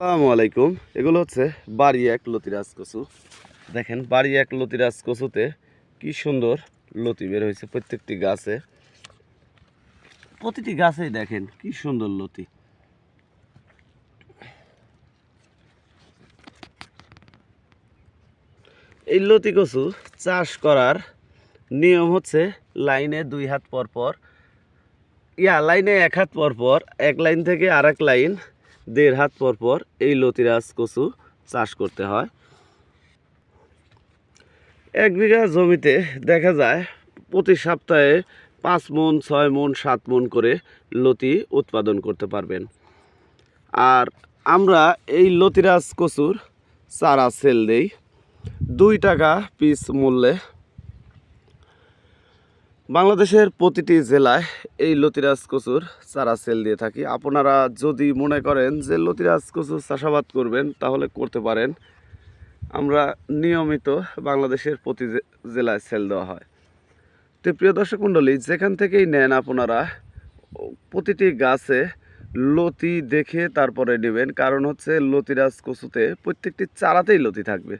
আসসালামু আলাইকুম। এগুলো হচ্ছে বাড়ি এক লতিরাজ কচু। দেখেন বাড়ি এক লতিরাজ কচুতে কি সুন্দর লতি বের হয়েছে প্রত্যেকটি গাছে। প্রতিটি গাছেই দেখেন কি সুন্দর লতি। এই লতি কচু চাষ করার নিয়ম হচ্ছে লাইনে দুই হাত পর পর। ইয়া, লাইনে এক হাত পর পর, এক লাইন থেকে আর লাইন দেড় হাত পর পর এই লতিরাজ কচু চাষ করতে হয়। এক বিঘা জমিতে দেখা যায় প্রতি সপ্তাহে পাঁচ মন, ছয় মন, সাত মন করে লতি উৎপাদন করতে পারবেন। আর আমরা এই লতিরাজ কচুর চারা সেল দেই। দুই টাকা পিস মূল্যে বাংলাদেশের প্রতিটি জেলায় এই লতিরাজ কচুর চারা সেল দিয়ে থাকি। আপনারা যদি মনে করেন যে লতিরাজ কচুর চাষাবাদ করবেন, তাহলে করতে পারেন। আমরা নিয়মিত বাংলাদেশের প্রতি জেলায় সেল দেওয়া হয়। তো প্রিয় দর্শক মণ্ডলী, যেখান থেকেই নেন আপনারা, প্রতিটি গাছে লতি দেখে তারপরে নেবেন। কারণ হচ্ছে লতিরাজ কচুতে প্রত্যেকটি চারাতেই লতি থাকবে।